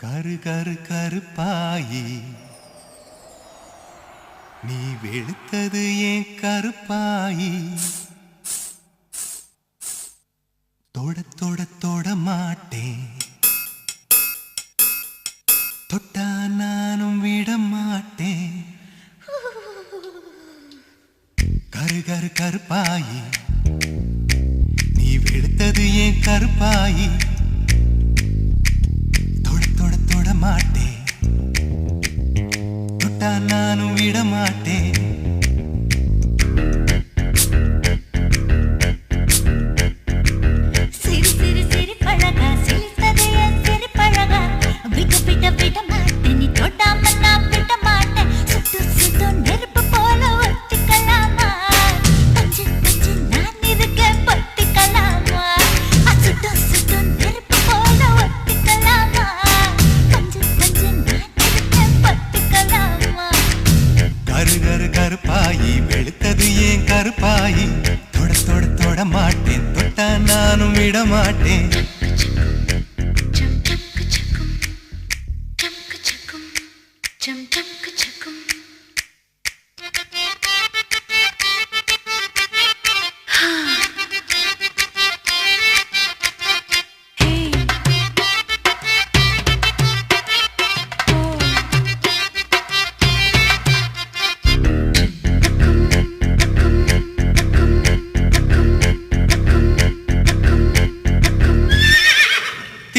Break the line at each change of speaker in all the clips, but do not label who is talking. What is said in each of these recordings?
கரு கரு கருப்பாயி. நீ வெளுத்தது ஏன் கருப்பாயி? தொட தொட தொட மாட்டேன். தொட்டா நானும் விட மாட்டேன். கரு கரு கருப்பாயி. நீ வெளுத்தது ஏன் கருப்பாயி? தொட்டா நானும்
விடமாட்டேன். விட மாட்டேன்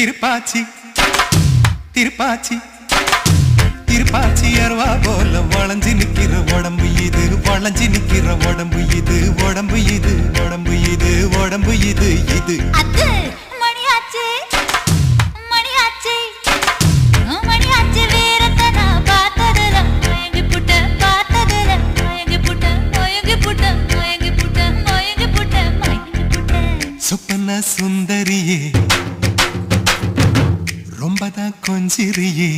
திருப்பாச்சி திருப்பாச்சி திருப்பாச்சி அருவா போல வளைஞ்சு நிக்கிற உடம்பு இது வளைஞ்சு நிக்கிற உடம்பு இது உடம்பு இது உடம்பு இது உடம்பு இது இது. சொப்பன சுந்தரியே
കൊമ്പത കൊഞ്ചിറിയേ